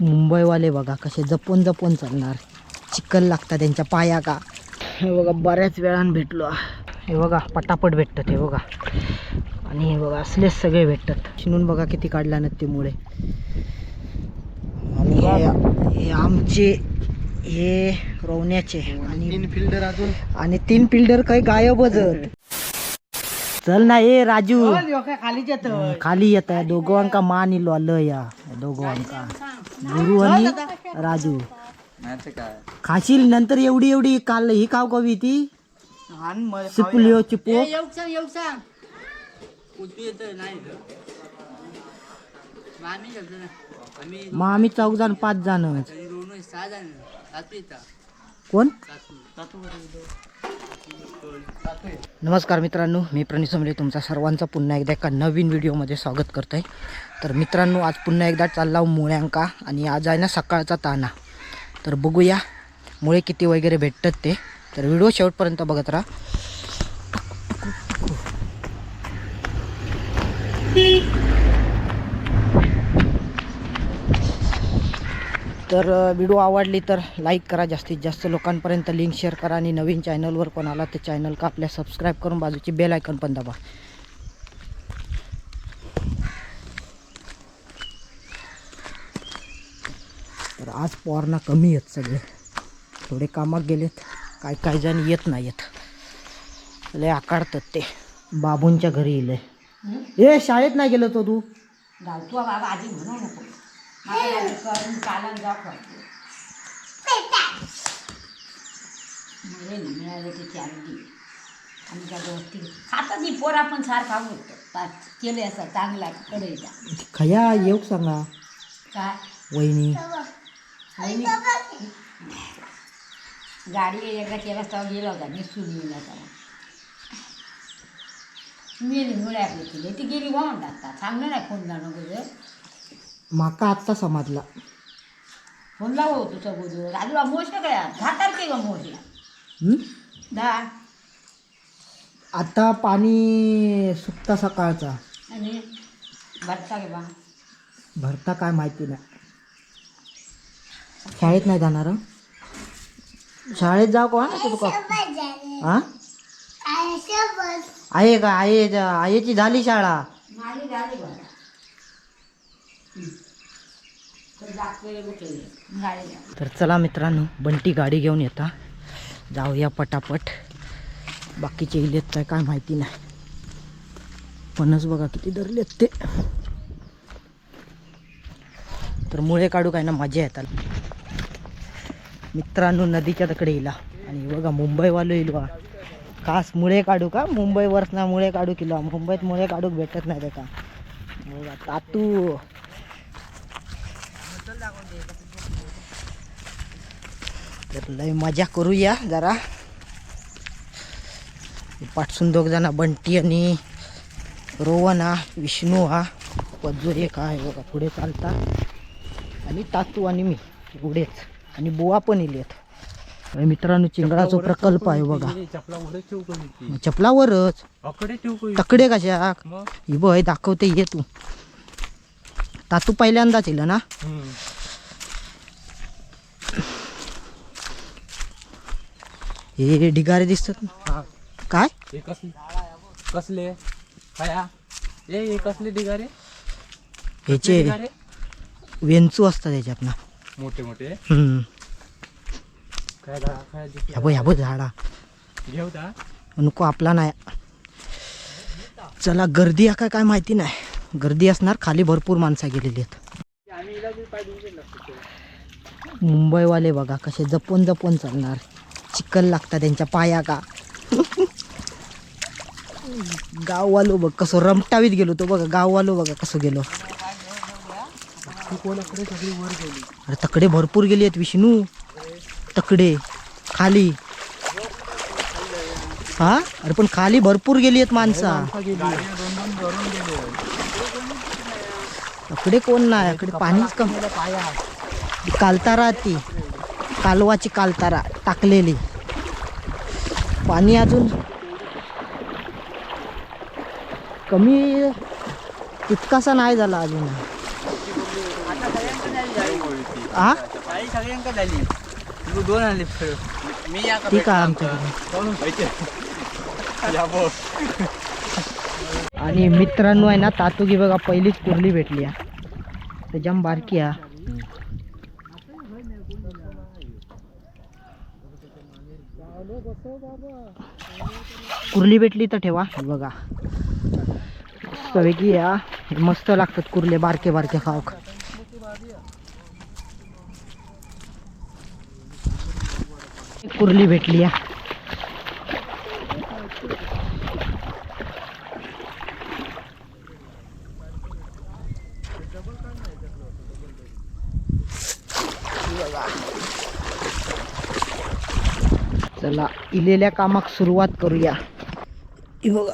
मुंबईवाले बघा कसे जपून जपून चालणार. चिकल लागतात त्यांच्या पाया का? हे बघा बऱ्याच वेळानं भेटलो. हे बघा पटापट भेटतात हे बघा. आणि हे बघा असलेच सगळे भेटतात. शिनून बघा किती काढल्या ना ते मुळे आणि हे आमचे हे रोवण्याचे. आणि तीन फिल्डर अजून. आणि तीन फिल्डर काही गायबच. चल ना ए राजू. खालीच येत खाली येत आहे. दोघांका मान इलो आलं या. दोघांका गुरु आणि राजू. खाशील नंतर एवढी एवढी काल ही काव कवी ती? चिपलिओ चिपो. मग आम्ही चौक जण पाच जण कोण? नमस्कार मित्रांनो मी प्रणित समरे तुमचा सर्वांचा पुन्हा एकदा एका नवीन व्हिडिओमध्ये स्वागत करतो आहे तर मित्रांनो आज पुन्हा एकदा चालला हो मुळ्यांका आणि आज आहे ना सकाळचा ताना. तर बघूया मुळे किती वगैरे भेटतात ते. तर व्हिडिओ शेवटपर्यंत बघत राहा. तर व्हिडिओ आवडली तर लाईक करा. जास्तीत जास्त लोकांपर्यंत लिंक शेअर करा आणि नवीन चॅनलवर कोण आला ते चॅनल का आपल्या सबस्क्राईब करून बाजूची बेल आयकन पण दाबा. तर आज पोरणा कमी आहेत सगळे. थोडे कामात गेलेत. काय काय जण येत नाहीत. लय आकाडतात ते. बाबूंच्या घरी येईल ए शाळेत नाही गेलो तो? तू घालतो बाबा आधी म्हणू नको. मला करून चालन जा करतो मिळेल ते चार दे त्या गोष्टी खातात ही पोरा पण सारखा बोलतो. पाच केले असं चांगला खया येऊ सांगा. काय? वहिनी. आणि गाडी एकदा केला तेव्हा गेला होता निसून गेला त्याला मी मुळे आपली केली ती गेली वाहून टाकतात सांगलं नाही फोन जाणं तुझं. माका आत्ता समजला. फोन लावू तुझं बोलू राजूला मोश काय दहा तारखे मोजला हं? दहा आता पाणी सुकता सकाळचा. आणि भरता गे बा. भरता काय माहिती नाही. शाळेत नाही जाणार हं? शाळेत जाऊ का ना तुका हा? आहे का? आहे आईची झाली शाळा. माझी बघा तर चला मित्रांनो बंटी गाडी घेऊन येता. जाऊया पटापट. बाकीचे इलेत काय काय माहिती नाही. पणच बघा किती धरलेत ते. तर मुळे काढू काय ना मजा येतात. मित्रांनो नदीच्या तकडे इला. आणि बघा मुंबईवालो येईल बा खास मुळे काढू का? मुंबईवरच ना मुळे काढू किलो मुंबईत मुळे काढूक भेटत नाही ते का? बघा तातू. तर लय मजा करूया जरा. पाठसून दोघ जण बंटी आणि रोहन हा विष्णू हा. पज्जू एक आहे बघा पुढे चालता. आणि तातू आणि मी पुढेच आणि बुवा पण अरे मित्रांनो चिंगळाचा प्रकल्प आहे बघा. चपलावरच तकडे कशा ही बघ दाखवते ये तू. तातू पहिल्यांदाच इलं ना? हे ढिगारे दिसतात हा. काय? हे कसले? कसले? ए हे कसले ढिगारे? ह्याचे ढिगारे? वेंचू असतात त्याच्यात ना. मोठे मोठे. हम्म. काय दा काय दिसते? ह्या बघ ह्या बघ झाडा. घेऊ नको आपला नाही. चला गर्दी आहे का काय माहिती नाही. गर्दी असणार खाली भरपूर माणसं गेलेली आहेत. मुंबईवाले बघा कसे जपून जपून चालणार. चिकल लागता त्यांच्या पाया का? गाववालो बघ कसं रमटावीत गेलो तो बघा गाववालो बघा कसं गेलो. अरे तकडे भरपूर गेली आहेत विष्णू. तकडे खाली. हा? अरे पण खाली भरपूर गेली आहेत माणसा. तकडे कोण नाही? इकडे पाणीच कमी. पाया राहते. कालवाची कालतारा टाकलेली. पाणी अजून कमी तितकासा नाही झाला अजून. हा दोन मी ठीक आहे आमच्याकडे. आणि मित्रांनो आहे ना तातुगी बघा पहिलीच कुर्ली भेटली आहे. तर बारकी आहे. कुर्ली भेटली तर ठेवा बघा. मस्तपैकी या मस्त लागतात कुर्ले बारके बारके खाऊक कुर्ली भेटली या चला इलेल्या कामाक सुरुवात करूया. हे बघा.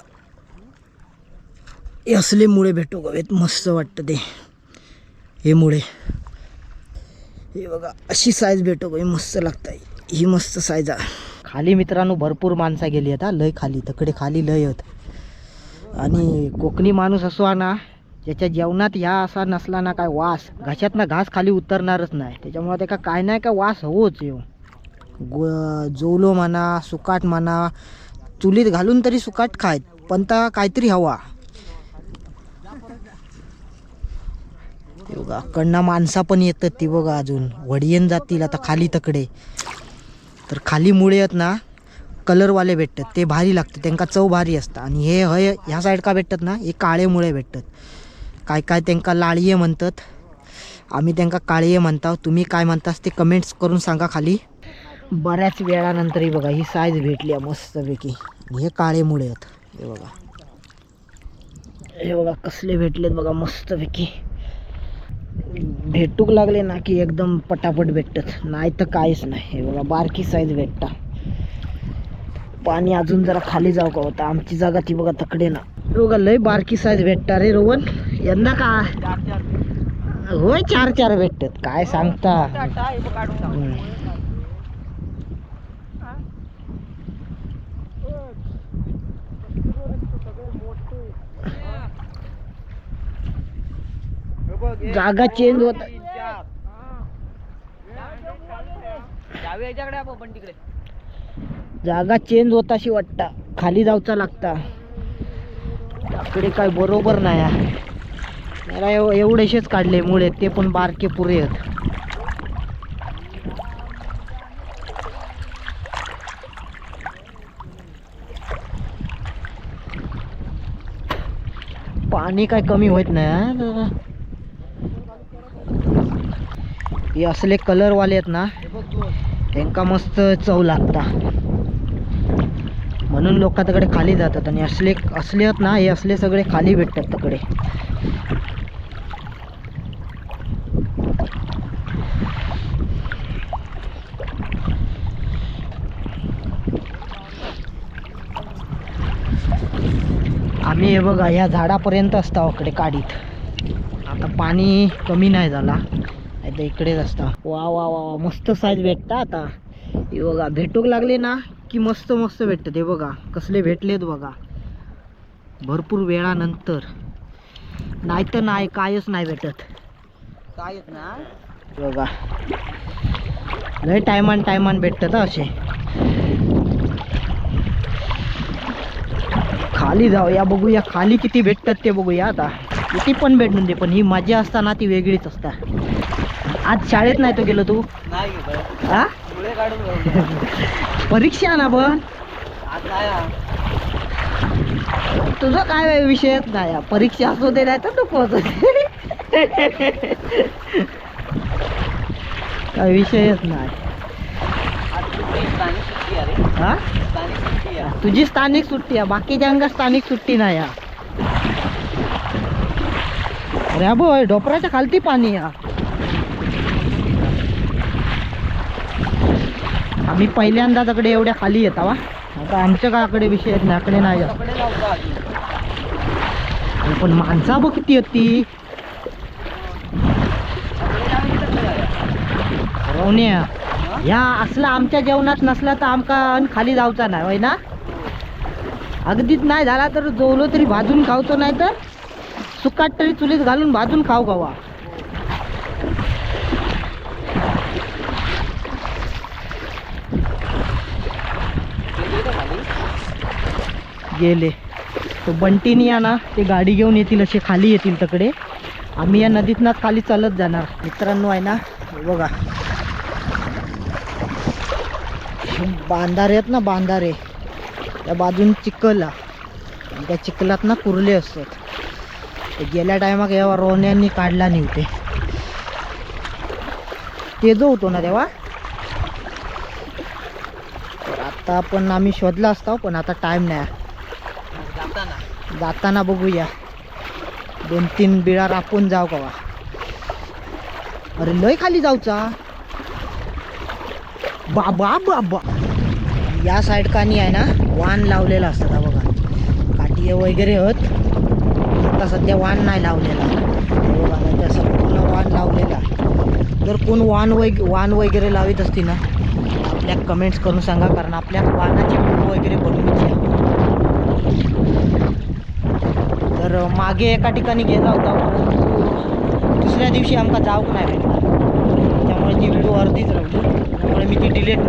हे असले मुळे भेटू गवेत मस्त वाटतं ते. हे मुळे. हे बघा अशी साईज भेटू गवी मस्त लागतं ही मस्त साईज आहे खाली मित्रांनो भरपूर माणसं गेली आहेत हा लय खाली तकडे खाली लय आहेत. आणि कोकणी माणूस असो ना ज्याच्या जेवणात ह्या असा नसला ना काय वास. घशात ना घास खाली उतरणारच नाही. त्याच्यामुळे त्याका काय नाही काय वास होच येऊ. गो जोलो म्हणा सुकाट म्हणा चुलीत घालून तरी सुकाट खायत पण ता काहीतरी हवा. बघा माणसा पण येतात ती बघा अजून. वडियन जातील आता खाली तकडे. तर खाली मुळे आहेत ना कलरवाले भेटतात. ते भारी लागतं त्यांका चव भारी असतं. आणि हे हय ह्या साईड का भेटतात ना हे काळे मुळे भेटतात. काय काय त्यांका लाळये म्हणतात. आम्ही त्यांका काळीये म्हणता तुम्ही काय म्हणतास ते कमेंट्स करून सांगा खाली. बऱ्याच वेळानंतर ही बघा ही साईज भेटली आहे मस्तपैकी. हे काळे मुळे आहेत. हे बघा. हे बघा कसले भेटलेत बघा मस्तपैकी. भेटूक लागले ना की एकदम पटापट भेटतात. नाही तर काहीच नाही. हे बघा बारकी साईज भेटता. पाणी अजून जरा खाली जाऊ का होता? आमची जागा ती बघा तकडे ना. हे बघा लय बारकी साईज भेटता रे रोहन. यंदा का? होय चार चार भेटतात. काय सांगता? जागा चेंज होत. जागा चेंज होत अशी वाटता. खाली जाऊचा लागता. त्याकडे काय बरोबर नाही. मला एव- एवढेशेच काढले मुळे ते पण बारके पुरे आहेत. पाणी काय कमी होत नाही हे असले कलरवाले आहेत ना त्यांना मस्त चव लागता. म्हणून लोक तिकडे खाली जातात आणि असले असले आहेत ना हे असले सगळे खाली भेटतात तिकडे आम्ही हे बघा ह्या झाडापर्यंत असता इकडे काडीत. आता पाणी कमी नाही झाला. नाही तर इकडेच असता. वा वा वा वा मस्त साईज भेटता आता. हे बघा भेटूक लागले ना की मस्त मस्त भेटतं ते बघा कसले भेटलेत बघा. भरपूर वेळानंतर. नाही तर नाही कायच नाही भेटत काय ना बघा. लय टायमान टायमान भेटतात असे. खाली जाऊया बघूया खाली किती भेटतात ते बघूया आता. किती पण भेटून दे पण ही मजा असताना ती वेगळीच असता. आज शाळेत नाही तो गेलो तू. हा. परीक्षा ना पण. तुझं काय विषयच नाही. परीक्षा असू दे नाही तर दे. काय विषयच नाही. आहे आहे. तुझी स्थानिक सुट्टी आहे. बाकीच्या स्थानिक सुट्टी नाही अरे बोय ढोपराच्या खालती पाणी हा. आम्ही पहिल्यांदा तकडे एवढ्या खाली येता वा आता आमच्या गावाकडे विषय आहेत नाकडे नाही जास्त. पण माणसा बघ किती होती रवण्या ह्या असला आमच्या जेवणात नसला तर आमका अन खाली जाऊचा नाही होय ना? अगदीच नाही झाला तर जेवलो तरी भाजून खावतो नाही तर? सुकाट तरी चुलीत घालून भाजून खाऊ खावा गेले. तो बंटीनी या ना ते गाडी घेऊन येतील असे खाली येतील तकडे. आम्ही या नदीतनाच खाली चालत जाणार. मित्रांनो आहे ना बघा. बांधारे आहेत ना बांधारे. त्या बाजून चिखल आहे. आणि त्या चिखलात ना कुर्ले असतात. ते गेल्या टायमाक यावा रोण्यांनी काढला निवते ते जो होतो ना तेव्हा? आता पण आम्ही शोधला असता पण आता टाइम नाही. जाताना बघूया. दोन तीन बिळा राखून जाऊ कवा अरे लय खाली जाऊचा. बाबा बाबा. या साईड कानी आहे ना वाण लावलेला असतात का बघा. काठी वगैरे होत. आता सध्या वाण नाही लावलेला. हे बघा संपूर्ण वाण लावलेला. जर कोण वाण वग वाण वगैरे लावित असती ना आपल्या कमेंट्स करून सांगा कारण आपल्या वानाची फोटो वगैरे बनवायची आहे तर मागे एका ठिकाणी गेला होता परंतु दुसऱ्या दिवशी आमका जाऊक नाही भेटला. त्यामुळे ती व्हिडिओ अर्धीच राहिली. त्यामुळे मी ती डिलीट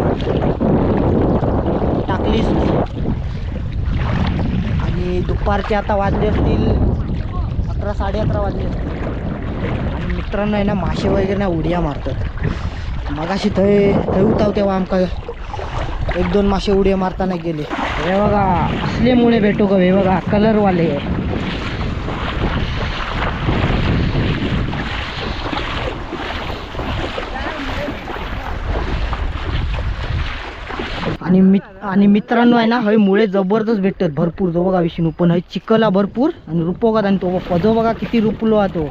टाकलीच नाही. आणि दुपारचे आता वाजले असतील अकरा साडे अकरा वाजले असतील. आणि मित्रांनो आहे ना मासे वगैरे ना उड्या मारतात. मगाशी थंय थंय उताव तेव्हा आमका एक दोन मासे उड्या मारताना गेले. हे बघा असल्यामुळे भेटू का? हे बघा कलरवाले आणि मित आणि मित्रांनो आहे ना हे मुळे जबरदस्त भेटतात. भरपूर जो बघा विष्णू. पण हय चिकला भरपूर आणि रुपोगात आणि तो जो बघा किती रुपलो हा तो.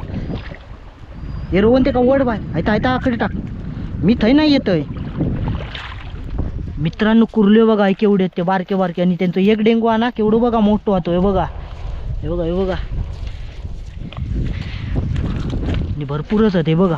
हे रोवून ते का वड बाय? हायता हायता आकडे टाक. मी थंय नाही येतोय. मित्रांनो कुर्ले बघा हे केवढे आहेत ते बारके बारके. आणि त्यांचं एक डेंगू आणा केवढं बघा मोठं होतो हे बघा. हे बघा हे बघा. आणि भरपूरच आहेत हे बघा.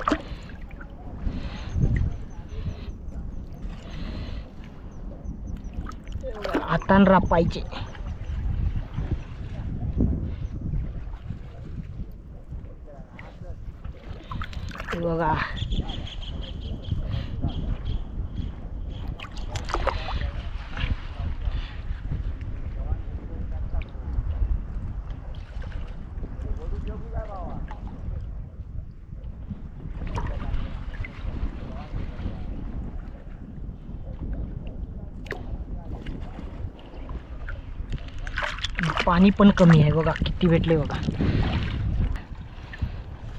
हातान रापायचे बघा. पाणी पण कमी आहे बघा किती भेटले बघा.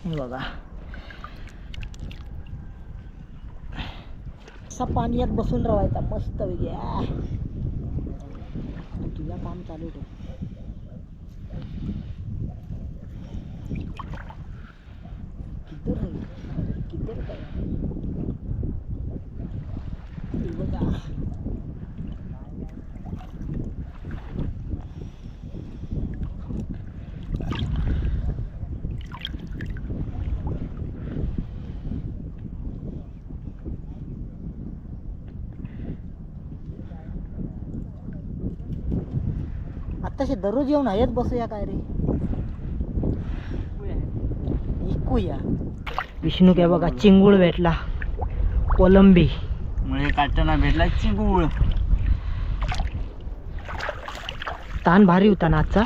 हे बघा. असा पाण्यात बसून राहायचा मस्त वेगळ्या. तुझा काम चालू ठेव किती राहील किती रुपये हे बघा आत्ताशी दररोज येऊन आहेच बसूया काय रे? ऐकूया विष्णू काय बघा चिंगूळ भेटला. कोलंबी. मुळे काढताना भेटला चिंगूळ. ताण भारी होता ना आजचा?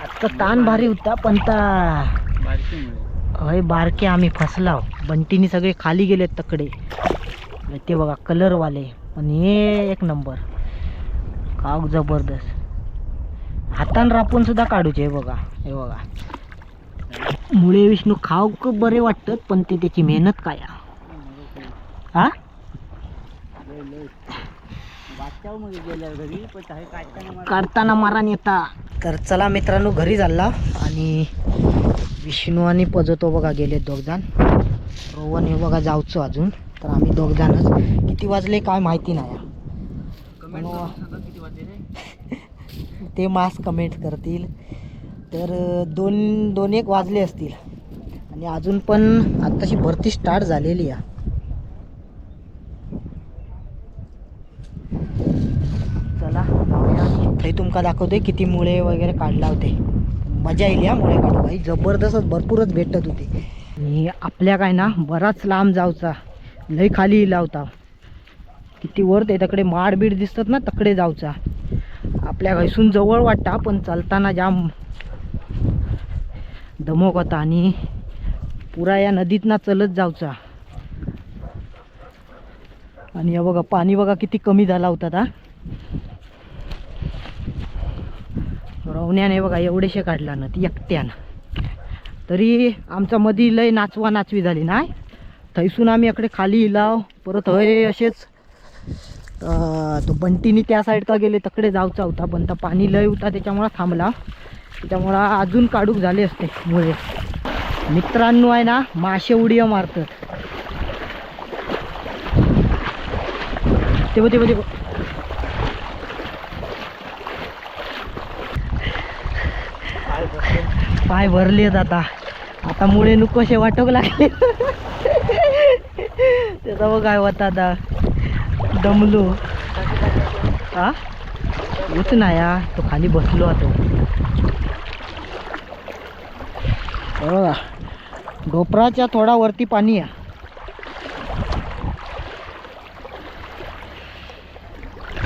आजचा ताण भारी होता पण ता बारकी मुळे. हय बारके आम्ही फसलाव. बंटीनी सगळे खाली गेलेत तकडे. ते बघा कलरवाले पण हे एक नंबर काव जबरदस्त. हातान रापून सुद्धा काढूचे हे बघा हे बघा. मुळे विष्णू खाव बरे वाटतात पण ते त्याची मेहनत काय? हा? काढताना मारान येता. तर चला मित्रांनो घरी चालला आणि विष्णू आणि पजतो बघा गेले दोघजण. रोवन हे बघा जाऊचो अजून तर आम्ही दोघजणच. किती वाजले काय माहिती नाही कमेंट करून सांगा किती वाजले रे ते मास कमेंट करतील. तर दोन दोन एक वाजले असतील. आणि अजून पण आत्ताशी भरती स्टार्ट झालेली आहे. चला थंय तुमका दाखवते किती मुळे वगैरे काढला होते. मजा येईल या मुळे काढू भाई जबरदस्त भरपूरच भेटत होते. आणि आपल्या काय ना बराच लांब जाऊचा. लय खाली लावता. किती वर ते तकडे माड बीड दिसतात ना तकडे जाऊचा. आपल्या घैसून जवळ वाटता पण चालताना जाम दमक होता आणि पुरा या नदीतना चलत जाऊचा. आणि बघा पाणी बघा किती कमी झाला होता आता. रवण्याने बघा एवढेशे काढला ना ती एकट्यानं. तरी आमचा मधी लय नाचवा नाचवी झाली नाही थैसून आम्ही इकडे खाली इलाव परत हय असेच तो बंटीनी त्या साईड का गेले तकडे जाऊचा होता पण तर पाणी लय होता त्याच्यामुळं थांबला. त्याच्यामुळं अजून काढूक झाले असते मुळे. मित्रांनो आहे ना मासे उडिया मारतात. ते बघ ते बघ पाय भरलेत आता. आता मुळे नुक कसे वाटक लागले. त्याचा बघ काय होता आता. दमलो हा उच ना या तो खाली बसलो आता बघा डोपराच्या थोडा वरती पाणी आहे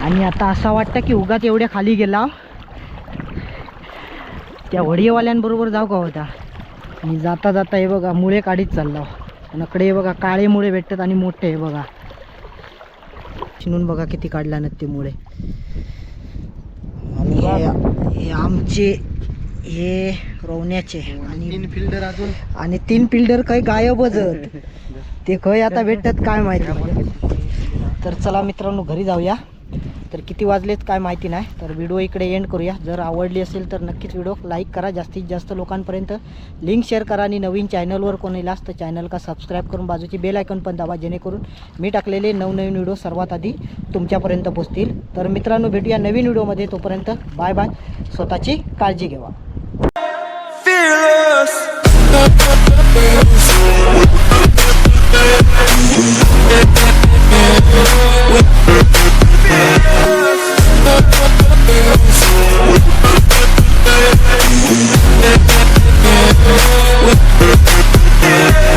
आणि आता असं वाटतं की उगाच एवढ्या खाली गेला त्या वडियवाल्यांबरोबर जाऊ का होता आणि जाता जाता हे बघा मुळे काढीत चालला आणि हे बघा काळे मुळे भेटतात आणि मोठे हे बघा चिनून बघा किती काढला ना ते मुळे आणि हे- हे आमचे हे रोवण्याचे आणि तीन फिल्डर अजून. आणि तीन फिल्डर काही गायबच. ते खय आता भेटतात काय माहिती. तर चला मित्रांनो घरी जाऊया. तर किती वाजलेत काय माहिती नाही तर व्हिडिओ इकडे एंड करूया. जर आवडली असेल तर नक्कीच व्हिडिओ लाईक करा. जास्तीत जास्त लोकांपर्यंत लिंक शेअर करा आणि नवीन चॅनलवर कोणीलाच तर चॅनल का सबस्क्राईब करून बाजूची बेल आयकॉन पण दाबा जेणेकरून मी टाकलेले नवनवीन व्हिडिओ सर्वात आधी तुमच्यापर्यंत पोचतील तर मित्रांनो भेटूया नवीन व्हिडिओमध्ये. तोपर्यंत बाय बाय स्वतःची काळजी घ्यावा Yeah.